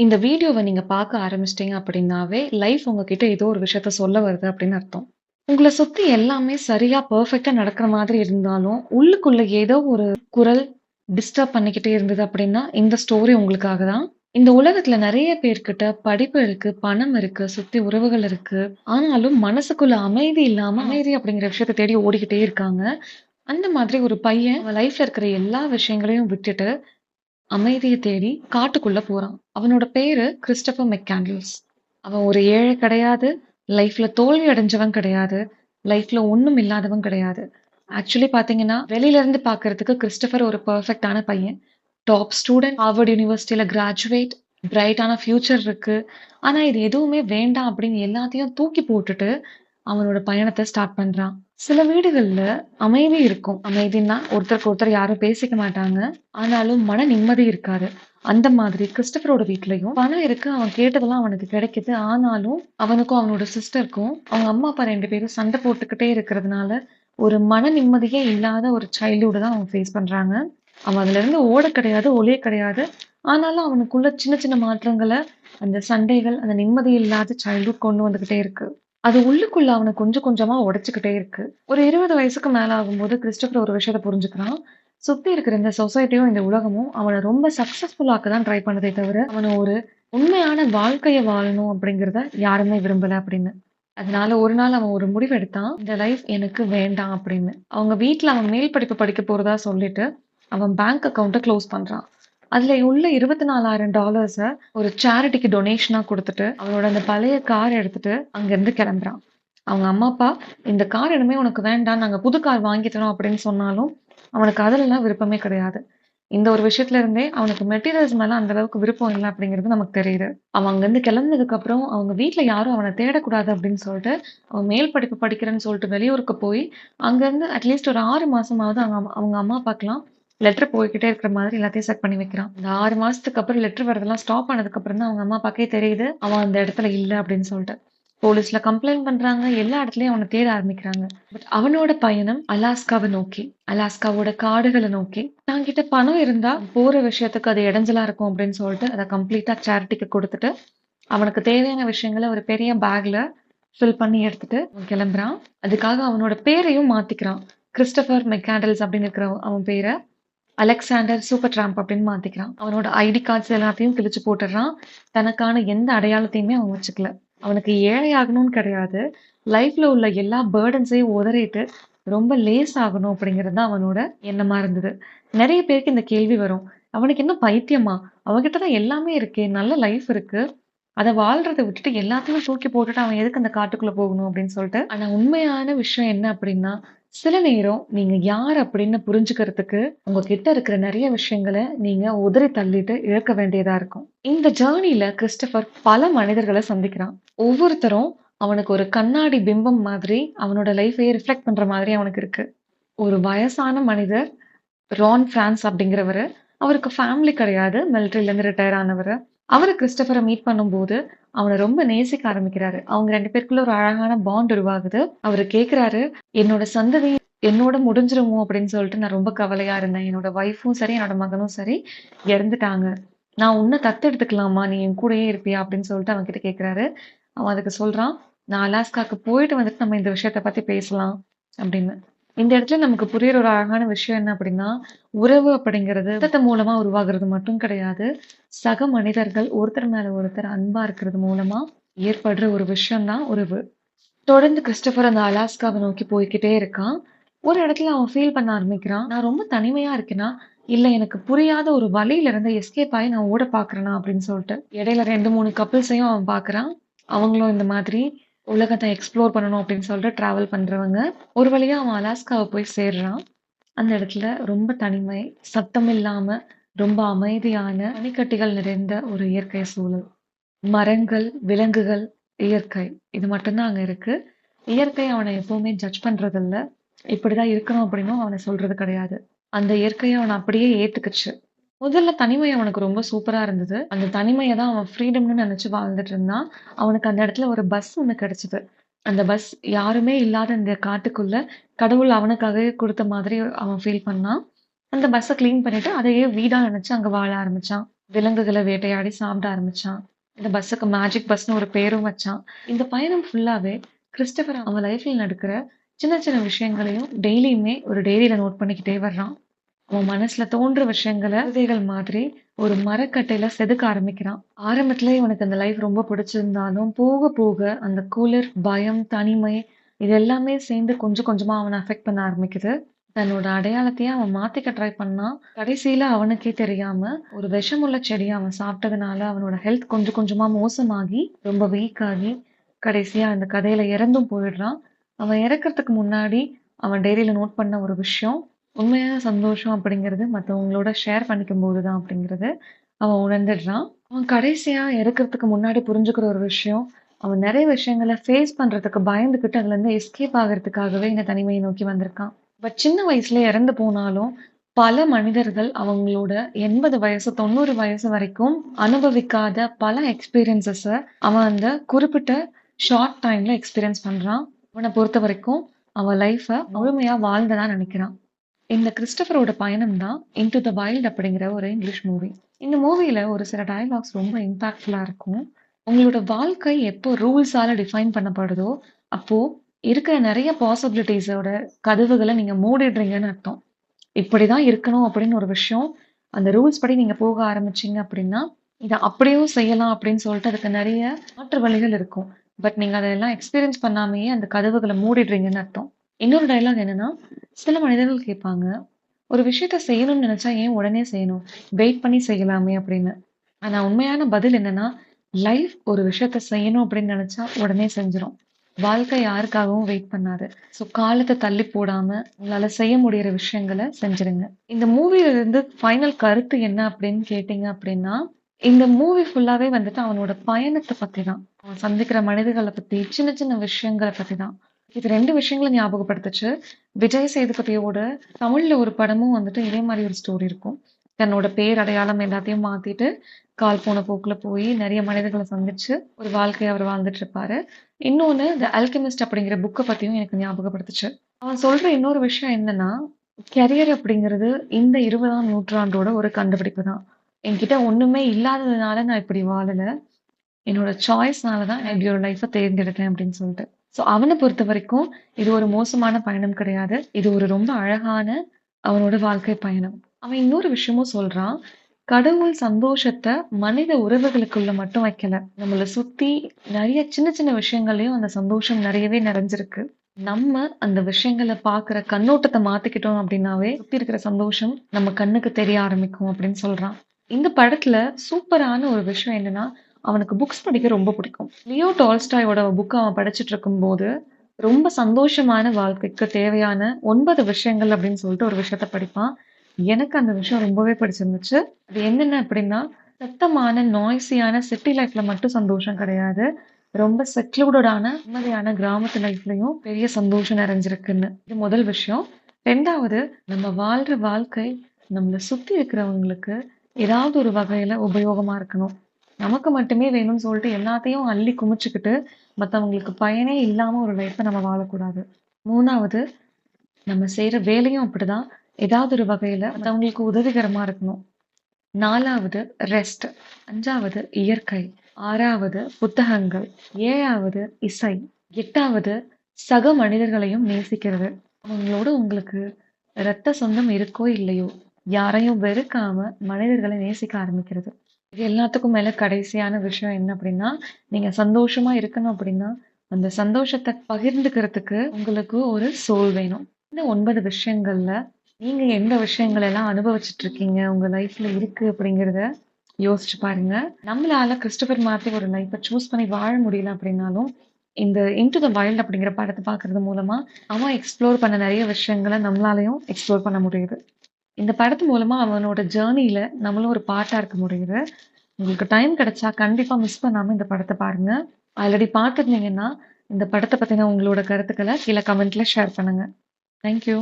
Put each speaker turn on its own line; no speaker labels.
இந்த வீடியோவை நீங்க பார்க்க ஆரம்பிச்சிட்டீங்க அப்படின்னாவே, லைஃப் உங்ககிட்ட ஏதோ ஒரு விஷயத்த சொல்ல வருது அப்படின்னு அர்த்தம். உங்களை சுத்தி எல்லாமே சரியா, பர்ஃபெக்டாக நடக்கிற மாதிரி இருந்தாலும், உள்ளுக்குள்ளே ஏதோ ஒரு குரல் டிஸ்டர்ப் பண்ணிக்கிட்டே இருந்தது அப்படின்னா, இந்த ஸ்டோரி உங்களுக்காக தான். இந்த உலகத்துல நிறைய பேர்கிட்ட படிப்பு இருக்கு, பணம் இருக்கு, சுத்தி உறவுகள் இருக்கு. ஆனாலும் மனசுக்குள்ள அமைதி இல்லாம, அமைதி அப்படிங்கிற விஷயத்த தேடி ஓடிக்கிட்டே இருக்காங்க. அந்த மாதிரி ஒரு பையன் லைஃப்ல இருக்கிற எல்லா விஷயங்களையும் விட்டுட்டு, அமைதியை தேடி காட்டுக்குள்ள போறான். அவனோட பேரு கிறிஸ்டபர் மெக்காண்டில்ஸ் அவன் ஒரு ஏழை கிடையாது. லைஃப்ல தோல்வி அடைஞ்சவன் கிடையாது. லைஃப்ல ஒன்றும் இல்லாதவன் கிடையாது. ஆக்சுவலி பார்த்தீங்கன்னா, வெளியில இருந்து பார்க்கறதுக்கு கிறிஸ்டபர் ஒரு பர்ஃபெக்டான பையன். டாப் ஸ்டூடண்ட், ஹார்வர்ட் யூனிவர்சிட்டியில கிராஜுவேட், பிரைட்டான ஃபியூச்சர் இருக்கு. ஆனா இது எதுவுமே வேண்டாம் அப்படின்னு எல்லாத்தையும் தூக்கி போட்டுட்டு, அவனோட பயணத்தை ஸ்டார்ட் பண்றான். சில வீடுகள்ல அமைதி இருக்கும். அமைதின்னா ஒருத்தருக்கு ஒருத்தர் யாரும் பேசிக்க மாட்டாங்க. ஆனாலும் மன நிம்மதி இருக்காது. அந்த மாதிரி கிறிஸ்டோபரோட வீட்லயும் பணம் இருக்கு. அவன் கேட்டதெல்லாம் அவனுக்கு கிடைக்குது. ஆனாலும் அவனுக்கும் அவனோட சிஸ்டருக்கும் அவங்க அம்மா, அப்பா 2 பேரும் சண்டை போட்டுக்கிட்டே இருக்கிறதுனால, ஒரு மன நிம்மதியே இல்லாத ஒரு சைல்ட்ஹுட்ட தான் அவன் ஃபேஸ் பண்றாங்க. அவன் அதிலிருந்து ஓட கிடையாது, ஒளிய கிடையாது. ஆனாலும் அவனுக்குள்ள சின்ன சின்ன மாற்றங்கள, அந்த சண்டைகள், அந்த நிம்மதி இல்லாத சைல்ட்ஹுட் கொண்டு வந்துகிட்டே இருக்கு. அது உள்ளுக்குள்ள அவனை கொஞ்சம் கொஞ்சமா உடைச்சுக்கிட்டே இருக்கு. ஒரு 20 வயசுக்கு மேல ஆகும்போது கிறிஸ்டபர் ஒரு விஷயத்த புரிஞ்சுக்கிறான். சுத்தி இருக்கிற இந்த சொசைட்டியும், இந்த உலகமும் அவனை ரொம்ப சக்சஸ்ஃபுல்லாக்க தான் ட்ரை பண்ணதே தவிர, அவனை ஒரு உண்மையான வாழ்க்கையை வாழணும் அப்படிங்கிறத யாருமே விரும்பல அப்படின்னு. அதனால ஒரு நாள் அவன் ஒரு முடிவு எடுத்தான். இந்த லைஃப் எனக்கு வேண்டாம் அப்படின்னு. அவங்க வீட்டில் அவன் மேல் படிப்பு படிக்க போறதா சொல்லிட்டு, அவன் பேங்க் அக்கௌண்ட்டை க்ளோஸ் பண்றான். அதுல உள்ள $24,000 ஒரு சேரிட்டிக்கு டொனேஷனா கொடுத்துட்டு அவனோட அந்த பழைய கார் எடுத்துட்டு அங்கிருந்து கிளம்புறான். அவங்க அம்மா, அப்பா இந்த கார் இனிமே உனக்கு வேண்டாம். நாங்க புது கார் வாங்கி தரோம் அப்படின்னு சொன்னாலும், அவனுக்கு அதுலலாம் விருப்பமே கிடையாது. இந்த ஒரு விஷயத்துல இருந்தே அவனுக்கு மெட்டீரியல்ஸ் மேல அந்த அளவுக்கு விருப்பம் இல்லை அப்படிங்கிறது நமக்கு தெரியுது. அவன் அங்கிருந்து கிளம்புனதுக்கு அப்புறம் அவங்க வீட்டுல யாரும் அவனை தேடக்கூடாது அப்படின்னு சொல்லிட்டு, அவன் மேல் படிப்பு படிக்கிறேன்னு சொல்லிட்டு வெளியூருக்கு போய், அங்கிருந்து அட்லீஸ்ட் ஒரு ஆறு மாசமாவது அவங்க அம்மா அவங்க அம்மா, அப்பாக்கெல்லாம் லெட்டர் போய்கிட்டே இருக்கிற மாதிரி எல்லாத்தையும் செட் பண்ணி வைக்கிறான். இந்த ஆறு மாசத்துக்கு அப்புறம் லெட்டர் வரதெல்லாம் ஸ்டாப் ஆனதுக்கு அப்புறம் தான் அவங்க அம்மா, அப்பாக்கே தெரியுது, அவன் அந்த இடத்துல இல்லை அப்படின்னு சொல்லிட்டு. போலீஸ்ல கம்ப்ளைண்ட் பண்றாங்க. எல்லா இடத்துலயும் அவனை தேட ஆரம்பிக்கிறாங்க. பட் அவனோட பயணம் அலாஸ்காவை நோக்கி. அலாஸ்காவோட காடுகளை நோக்கி. தாங்கிட்ட பணம் இருந்தா போற விஷயத்துக்கு அது இடைஞ்சலா இருக்கும் அப்படின்னு சொல்லிட்டு, அதை கம்ப்ளீட்டா சேரிட்டிக்கு கொடுத்துட்டு அவனுக்கு தேவையான விஷயங்கள ஒரு பெரிய பேக்ல ஃபில் பண்ணி எடுத்துட்டு அவன் கிளம்புறான். அதுக்காக அவனோட பேரையும் மாத்திக்கிறான். கிறிஸ்டபர் மெக்காண்டல்ஸ் அப்படின்னு இருக்கிற அவன் பேரை அலெக்சாண்டர் சூப்பர் டிராம்ப் அப்படின்னு மாத்திக்கிறான். அவனோட ஐடி கார்ட்ஸ் எல்லாத்தையும் கிழிச்சு போட்டுடுறான். தனக்கான எந்த அடையாளத்தையுமே அவன் வச்சுக்கல. அவனுக்கு ஏழை ஆகணும்னு கிடையாது. லைஃப்ல உள்ள எல்லா பேர்டன்ஸையும் உதறிட்டு, ரொம்ப லேஸ் ஆகணும் அப்படிங்கிறது தான் அவனோட எண்ணமா இருந்தது. நிறைய பேருக்கு இந்த கேள்வி வரும். அவனுக்கு என்ன பைத்தியமா? அவன்கிட்ட தான் எல்லாமே இருக்கே! நல்ல லைஃப் இருக்கு. அதை வாழ்றதை விட்டுட்டு எல்லாத்தையும் தூக்கி போட்டுட்டு அவன் எதுக்கு அந்த காட்டுக்குள்ள போகணும் அப்படின்னு சொல்லிட்டு. ஆனா உண்மையான விஷயம் என்ன அப்படின்னா, சில நேரம் நீங்க யார் அப்படின்னு புரிஞ்சுக்கிறதுக்கு, உங்ககிட்ட இருக்கிற நிறைய விஷயங்கள நீங்க உதறி தள்ளிட்டு இழக்க வேண்டியதா இருக்கும். இந்த ஜேர்னில கிறிஸ்டபர் பல மனிதர்களை சந்திக்கிறான். ஒவ்வொருத்தரும் அவனுக்கு ஒரு கண்ணாடி பிம்பம் மாதிரி, அவனோட லைஃபையே ரிஃப்ளெக்ட் பண்ற மாதிரி அவனுக்கு இருக்கு. ஒரு வயசான மனிதர், ரான் பிரான்ஸ் அப்படிங்கிறவரு. அவருக்கு ஃபேமிலி கிடையாது. மிலிட்டரில இருந்து ரிட்டையர் ஆனவர் அவரை கிறிஸ்டபரை மீட் பண்ணும்போது, அவனை ரொம்ப நேசிக்க ஆரம்பிக்கிறாரு. அவங்க ரெண்டு பேருக்குள்ள ஒரு அழகான பாண்ட் உருவாகுது. அவரு கேட்கிறாரு, "என்னோட சந்ததி என்னோட முடிஞ்சிருமோ?" அப்படின்னு சொல்லிட்டு நான் ரொம்ப கவலையா இருந்தேன். என்னோட ஒய்ஃபும் சரி, என்னோட மகனும் சரி இறந்துட்டாங்க. நான் உன்ன தத்தெடுத்துக்கலாமா? நீ என் கூடயே இருப்பியா? அப்படின்னு சொல்லிட்டு அவன் கிட்ட கேட்கிறாரு. அவன் அதுக்கு சொல்றான், "நான் அலாஸ்காக்கு போயிட்டு வந்துட்டு நம்ம இந்த விஷயத்த பத்தி பேசலாம்" அப்படின்னு. இந்த இடத்துல நமக்கு புரியுற ஒரு அழகான விஷயம் என்ன அப்படின்னா, உறவு அப்படிங்கிறது ரத்தத்து மூலமா உருவாகுறது மட்டும் கிடையாது. சக மனிதர்கள் ஒருத்தர் மேல ஒருத்தர் அன்பா இருக்கிறது மூலமா ஏற்படுற ஒரு விஷயம் தான் உறவு. தொடர்ந்து கிறிஸ்டபர் அந்த அலாஸ்காவை நோக்கி போய்கிட்டே இருக்கான். ஒரு இடத்துல அவன் ஃபீல் பண்ண ஆரம்பிக்கிறான். நான் ரொம்ப தனிமையா இருக்கேனா? இல்ல எனக்கு புரியாத ஒரு வழியில இருந்து எஸ்கேப் ஆயி நான் ஓட பாக்குறேனா அப்படின்னு சொல்லிட்டு. இடையில 2, 3 கப்பிள்ஸையும் அவன் பாக்குறான் அவங்களும் இந்த மாதிரி உலகத்தை எக்ஸ்ப்ளோர் பண்ணணும் அப்படின்னு சொல்லிட்டு ட்ராவல் பண்ணுறவங்க ஒரு வழியாக அவன் அலாஸ்காவை போய் சேர்றான். அந்த இடத்துல ரொம்ப தனிமை, சத்தம் இல்லாமல் ரொம்ப அமைதியான பனிக்கட்டிகள் நிறைந்த ஒரு இயற்கை சூழல். மரங்கள், விலங்குகள், இயற்கை இது மட்டும்தான் அங்கே இருக்குது இருக்கு. இயற்கை அவனை எப்பவுமே ஜட்ஜ் பண்றதில்ல. இப்படிதான் இருக்கணும் அப்படின்னும் அவனை சொல்றது கிடையாது. அந்த இயற்கையை அவனை அப்படியே ஏத்துக்குச்சு. முதல்ல தனிமை அவனுக்கு ரொம்ப சூப்பரா இருந்தது. அந்த தனிமையை தான் அவன் ஃப்ரீடம்னு நினைச்சு வாழ்ந்துட்டு இருந்தான். அவனுக்கு அந்த இடத்துல ஒரு பஸ் ஒண்ணு கிடைச்சது. அந்த பஸ் யாருமே இல்லாத இந்த காட்டுக்குள்ள கடவுள் அவனுக்காகவே கொடுத்த மாதிரி அவன் ஃபீல் பண்ணான். அந்த பஸ்ஸை கிளீன் பண்ணிட்டு, அதையே வீடா நினைச்சு அங்க வாழ ஆரம்பிச்சான். விலங்குகளை வேட்டையாடி சாப்பிட ஆரம்பிச்சான். இந்த பஸ்ஸுக்கு மேஜிக் பஸ்னு ஒரு பேரும் வச்சான். இந்த பயணம் ஃபுல்லாவே கிறிஸ்டபர் அவன் லைஃப்ல நடக்கிற சின்ன சின்ன விஷயங்களையும் டெய்லியுமே ஒரு டைரியில நோட் பண்ணிக்கிட்டே வர்றான். அவன் மனசுல தோன்ற விஷயங்களை கவிதைகள் மாதிரி ஒரு மரக்கட்டையில செதுக்க ஆரம்பிக்கிறான். ஆரம்பத்திலே இவனுக்கு அந்த லைஃப் ரொம்ப பிடிச்சிருந்தாலும், போக போக அந்த குளிர், பயம், தனிமை இது எல்லாமே சேர்ந்து கொஞ்சம் கொஞ்சமா அவனை அஃபெக்ட் பண்ண ஆரம்பிக்குது. தன்னோட அடையாளத்தையே அவன் மாத்திக்க ட்ரை பண்ணான். கடைசியில அவனுக்கே தெரியாம ஒரு விஷமுள்ள செடியை அவன் சாப்பிட்டதுனால அவனோட ஹெல்த் கொஞ்சம் கொஞ்சமா மோசமாகி, ரொம்ப வீக் ஆகி, கடைசியா அந்த கதையில இறந்தும் போயிடுறான். அவன் இறக்கிறதுக்கு முன்னாடி அவன் டைரியில நோட் பண்ண ஒரு விஷயம், உண்மையான சந்தோஷம் அப்படிங்கிறது மத்தவங்களோட ஷேர் பண்ணிக்கும்போது தான் அப்படிங்கிறது அவன் உணர்ந்துடுறான். அவன் கடைசியா இறக்கறதுக்கு முன்னாடி புரிஞ்சுக்கிற ஒரு விஷயம், அவன் நெறைய விஷயங்கள ஃபேஸ் பண்றதுக்கு பயந்துகிட்டு அதுலேருந்து எஸ்கேப் ஆகிறதுக்காகவே இந்த தனிமையை நோக்கி வந்திருக்கான். பட் சின்ன வயசுல இறந்து போனாலும், பல மனிதர்கள் அவங்களோட 80 வயசு, 90 வயசு வரைக்கும் அனுபவிக்காத பல எக்ஸ்பீரியன்ஸஸ அவன் அந்த குறிப்பிட்ட ஷார்ட் டைம்ல எக்ஸ்பீரியன்ஸ் பண்றான். அவன பொறுத்தவரைக்கும் அவன் லைஃப முழுமையா வாழ்ந்ததா நெனைக்கிறான். இந்த கிறிஸ்டபரோட பயணம் தான் இன்டு த வைல்ட்" அப்படிங்கிற ஒரு இங்கிலீஷ் மூவி. இந்த மூவியில ஒரு சில டயலாக்ஸ் ரொம்ப இம்பாக்ட்ஃபுல்லா இருக்கும். உங்களோட வாழ்க்கை எப்போ ரூல்ஸால டிஃபைன் பண்ணப்படுதோ, அப்போ இருக்கிற நிறைய பாசிபிலிட்டிஸோட கதவுகளை நீங்க மூடிடுறீங்கன்னு அர்த்தம். இப்படிதான் இருக்கணும் அப்படின்னு ஒரு விஷயம், அந்த ரூல்ஸ் படி நீங்க போக ஆரம்பிச்சீங்க அப்படின்னா, இதை அப்படியும் செய்யலாம் அப்படின்னு சொல்லிட்டு அதுக்கு நிறைய மாற்று வழிகள் இருக்கும். பட் நீங்க அதெல்லாம் எக்ஸ்பீரியன்ஸ் பண்ணாமயே அந்த கதவுகளை மூடிடுறீங்கன்னு அர்த்தம். இன்னொரு டைலாக் என்னன்னா, சில மனிதர்கள் கேட்பாங்க, "ஒரு விஷயத்த செய்யணும்னு நினைச்சா ஏன் உடனே செய்யணும்? வெயிட் பண்ணி செய்யலாமே" அப்படின்னு. ஆனா உண்மையான பதில் என்னன்னா, லைஃப் ஒரு விஷயத்த செய்யணும் அப்படின்னு நினைச்சா உடனே செஞ்சிடும் வாழ்க்கை யாருக்காகவும் வெயிட் பண்ணாது. ஸோ காலத்தை தள்ளி போடாம, உங்களால செய்ய முடியிற விஷயங்கள செஞ்சிருங்க இந்த மூவில இருந்து ஃபைனல் கருத்து என்ன அப்படின்னு கேட்டீங்க அப்படின்னா, இந்த மூவி ஃபுல்லாவே வந்துட்டு அவனோட பயணத்தை பத்தி தான். அவன் சந்திக்கிற மனிதர்களை பத்தி, சின்ன சின்ன விஷயங்கள பத்தி தான். இது ரெண்டு விஷயங்களும் ஞாபகப்படுத்துச்சு. விஜய் சேதுபதியோட தமிழ்ல ஒரு படமும் வந்துட்டு இதே மாதிரி ஒரு ஸ்டோரி இருக்கும். தன்னோட பேர், அடையாளம் எல்லாத்தையும் மாத்திட்டு, கால் போன போக்குல போய் நிறைய மனிதர்களை சந்திச்சு, ஒரு வாழ்க்கையை அவர் வாழ்ந்துட்டு இருப்பாரு. இன்னொன்னு த அல்கெமிஸ்ட்" அப்படிங்கிற புக்கை பத்தியும் எனக்கு ஞாபகப்படுத்துச்சு. அவன் சொல்ற இன்னொரு விஷயம் என்னன்னா, கெரியர் அப்படிங்கிறது இந்த 20ஆம் நூற்றாண்டோட ஒரு கண்டுபிடிப்பு தான். என்கிட்ட ஒண்ணுமே இல்லாததுனால நான் இப்படி வாழல. என்னோட சாய்ஸ்னால தான் இப்படி ஒரு லைஃப்ப தேர்ந்தெடுத்தேன் அப்படின்னு சொல்லிட்டு. ஸோ பொறுத்த வரைக்கும் இது ஒரு மோசமான பயணம் கிடையாது. இது ஒரு ரொம்ப அழகான அவனோட வாழ்க்கை பயணம். அவன் இன்னொரு விஷயமும் சொல்றான். கடவுள் சந்தோஷத்தை மனித உறவுகளுக்குள்ள மட்டும் வைக்கல. நம்மள சுத்தி நிறைய சின்ன சின்ன விஷயங்கள்லயும் அந்த சந்தோஷம் நிறையவே நிறைஞ்சிருக்கு. நம்ம அந்த விஷயங்களை பார்க்குற கண்ணோட்டத்தை மாத்திக்கிட்டோம் அப்படின்னாவே, சுத்தி இருக்கிற சந்தோஷம் நம்ம கண்ணுக்கு தெரிய ஆரம்பிக்கும் அப்படின்னு சொல்றான். இந்த படத்துல சூப்பரான ஒரு விஷயம் என்னன்னா, அவனுக்கு புக்ஸ் படிக்க ரொம்ப பிடிக்கும். லியோ டால்ஸ்டாயோட புக் அவன் படிச்சுட்டு இருக்கும்போது, ரொம்ப சந்தோஷமான வாழ்க்கைக்கு தேவையான ஒன்பது விஷயங்கள் அப்படின்னு சொல்லிட்டு ஒரு விஷயத்த படிப்பான். எனக்கு அந்த விஷயம் ரொம்பவே பிடிச்சிருந்துச்சு. அது என்னென்ன அப்படின்னா, சத்தமான, நாய்ஸியான சிட்டி லைஃப்ல மட்டும் சந்தோஷம் கிடையாது. ரொம்ப செக்லூடடான, நிம்மதியான கிராமத்து லைஃப்லயும் பெரிய சந்தோஷம் நிறைஞ்சிருக்குன்னு. இது முதல் விஷயம். ரெண்டாவது நம்ம வாழ்ற வாழ்க்கை நம்மளை சுத்தி இருக்கிறவங்களுக்கு ஏதாவது ஒரு வகையில உபயோகமா இருக்கணும். நமக்கு மட்டுமே வேணும்னு சொல்லிட்டு எல்லாத்தையும் அள்ளி குமிச்சுக்கிட்டு, மற்றவங்களுக்கு பயனே இல்லாம ஒரு லைஃப்பை நம்ம வாழக்கூடாது. மூணாவது நம்ம செய்கிற வேலையும் அப்படிதான். ஏதாவது ஒரு வகையில மற்றவங்களுக்கு உதவிகரமா இருக்கணும். நாலாவது ரெஸ்ட். அஞ்சாவது இயற்கை. ஆறாவது புத்தகங்கள். ஏழாவது இசை. எட்டாவது சக மனிதர்களையும் நேசிக்கிறது. அவங்களோட உங்களுக்கு ரத்த சொந்தம் இருக்கோ இல்லையோ, யாரையும் வெறுக்காம மனிதர்களை நேசிக்க ஆரம்பிக்கிறது. இது எல்லாத்துக்கும் மேலே கடைசியான விஷயம் என்ன அப்படின்னா, நீங்கள் சந்தோஷமா இருக்கணும் அப்படின்னா, அந்த சந்தோஷத்தை பகிர்ந்துக்கிறதுக்கு உங்களுக்கு ஒரு சோல் வேணும். இந்த 9 விஷயங்கள்ல நீங்கள் எந்த விஷயங்கள் எல்லாம் அனுபவிச்சுட்டு இருக்கீங்க, உங்கள் லைஃப்ல இருக்கு அப்படிங்கிறத யோசிச்சு பாருங்க. நம்மளால கிறிஸ்டபர் மாதிரி ஒரு லைஃப்பை சூஸ் பண்ணி வாழ முடியல அப்படின்னாலும், இந்த இன்டு த வைல்ட்" அப்படிங்கிற படத்தை பார்க்கறது மூலமா, அவன் எக்ஸ்ப்ளோர் பண்ண நிறைய விஷயங்கள நம்மளாலையும் எக்ஸ்ப்ளோர் பண்ண முடியுது. இந்த படத்து மூலமா அவனோட ஜேர்னியில் நம்மளும் ஒரு பார்ட்டா இருக்க முடியுது. உங்களுக்கு டைம் கிடைச்சா கண்டிப்பா மிஸ் பண்ணாம இந்த படத்தை பாருங்க. ஆல்ரெடி பார்த்துருந்தீங்கன்னா இந்த படத்தை பத்தின உங்களோட கருத்துக்களை கீழே கமெண்ட்ல ஷேர் பண்ணுங்க. Thank you.